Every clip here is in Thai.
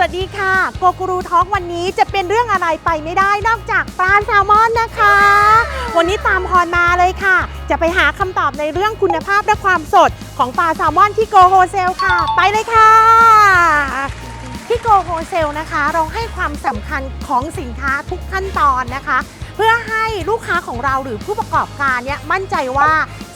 วัสดีค่ะโกกูรูทอล์กวันนี้จะเป็นเรื่องอะไรไปไม่ได้นอกจากปลาแซลมอนนะคะ วันนี้ตามพรมาเลยค่ะ จะไปหาคำตอบในเรื่องคุณภาพและความสดของปลาแซลมอนที่โกโฮเซลค่ะ ไปเลยค่ะ ที่โกโฮเซลนะคะ เราให้ความสำคัญของสินค้าทุกขั้นตอนนะคะ เพื่อให้ลูกค้าของเราหรือผู้ประกอบการเนี่ยมั่นใจว่า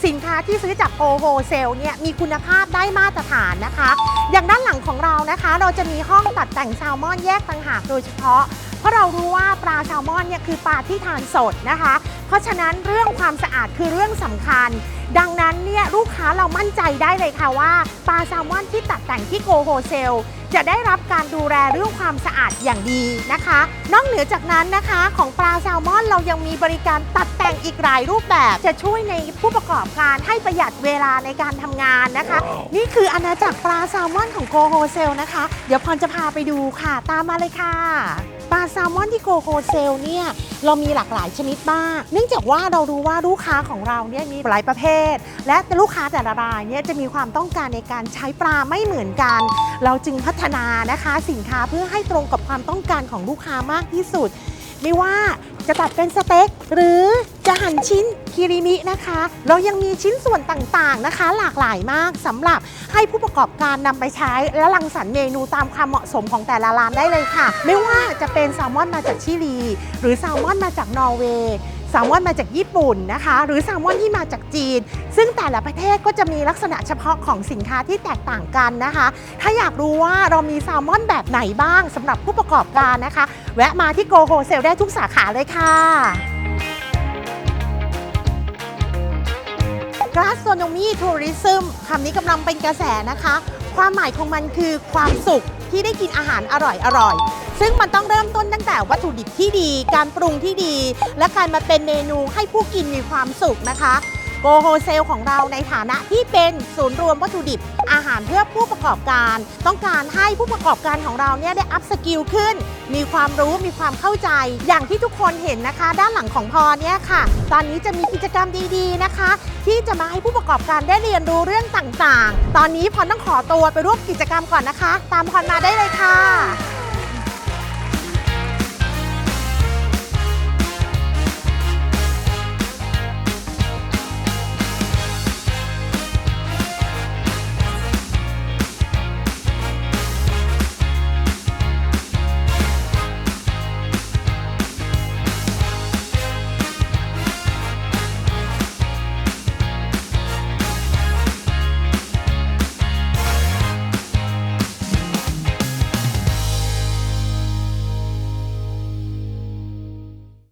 สินค้าที่ซื้อจากโกโฮเซลเนี่ยมีคุณภาพได้มาตรฐานนะคะ อย่างด้านหลังของเรานะคะ เราจะมีห้องตัดแต่งแซลมอนแยกต่างหากโดยเฉพาะ เพราะเรารู้ว่าปลาแซลมอนเนี่ยคือปลาที่ทานสดนะคะ เพราะฉะนั้นเรื่องความสะอาดคือเรื่องสำคัญ ดังนั้นเนี่ยลูกค้าเรามั่นใจได้เลยค่ะว่าปลาแซลมอนที่ตัดแต่งที่โกโฮเซล จะได้รับการดูแลเรื่องความสะอาดอย่างดีนะคะ นอกเหนือจากนั้นนะคะของปลาแซลมอนเรายังมีบริการตัดแต่งอีกหลายรูปแบบ จะช่วยในผู้ประกอบการให้ประหยัดเวลาในการทำงานนะคะ นี่คืออาณาจักรปลาแซลมอนของโกโฮเซลนะคะ เดี๋ยวพรจะพาไปดูค่ะ ตามมาเลยค่ะ ปลาแซลมอนที่โกโกเซลเนี่ยเรามีหลากหลายชนิดมาก เนื่องจากว่าเรารู้ว่าลูกค้าของเราเนี่ยมีหลายประเภท และลูกค้าแต่ละรายเนี่ยจะมีความต้องการในการใช้ปลาไม่เหมือนกัน เราจึงพัฒนานะคะสินค้าเพื่อให้ตรงกับความต้องการของลูกค้ามากที่สุด ไม่ว่าจะตัดเป็นสเต็กหรือ จะหั่นชิ้นคิริมินะคะ เรายังมีชิ้นส่วนต่างๆนะคะ หลากหลายมากสำหรับให้ผู้ประกอบการนำไปใช้ และรังสรรค์เมนูตามความเหมาะสมของแต่ละร้านได้เลยค่ะ ไม่ว่าจะเป็นแซลมอนมาจากชิลี หรือแซลมอนมาจากนอร์เวย์แซลมอนมาจากญี่ปุ่นนะคะ หรือแซลมอนที่มาจากจีน ซึ่งแต่ละประเทศก็จะมีลักษณะเฉพาะของสินค้าที่แตกต่างกันนะคะ ถ้าอยากรู้ว่าเรามีแซลมอนแบบไหนบ้างสำหรับผู้ประกอบการนะคะ แวะมาที่โกโฮเซลได้ทุกสาขาเลยค่ะ gastronomy tourism คำนี้กำลังเป็นกระแสนะคะ ความหมายของมันคือความสุขที่ได้กินอาหารอร่อยอร่อยๆซึ่งมันต้องเริ่มต้นตั้งแต่วัตถุดิบที่ดี การปรุงที่ดี และการมาเป็นเมนูให้ผู้กินมีความสุขนะคะ โกโฮเซลของเราในฐานะที่เป็นศูนย์รวมวัตถุดิบ อาหารเพื่อผู้ประกอบการ ต้องการให้ผู้ประกอบการของเราเนี่ยได้อัพสกิลขึ้น มีความรู้มีความเข้าใจ อย่างที่ทุกคนเห็นนะคะ ด้านหลังของพอเนี่ยค่ะ ตอนนี้จะมีกิจกรรมดีๆนะคะ ที่จะมาให้ผู้ประกอบการได้เรียนรู้เรื่องต่างๆ ตอนนี้พรต้องขอตัวไปร่วมกิจกรรมก่อนนะคะ ตามพรมาได้เลยค่ะ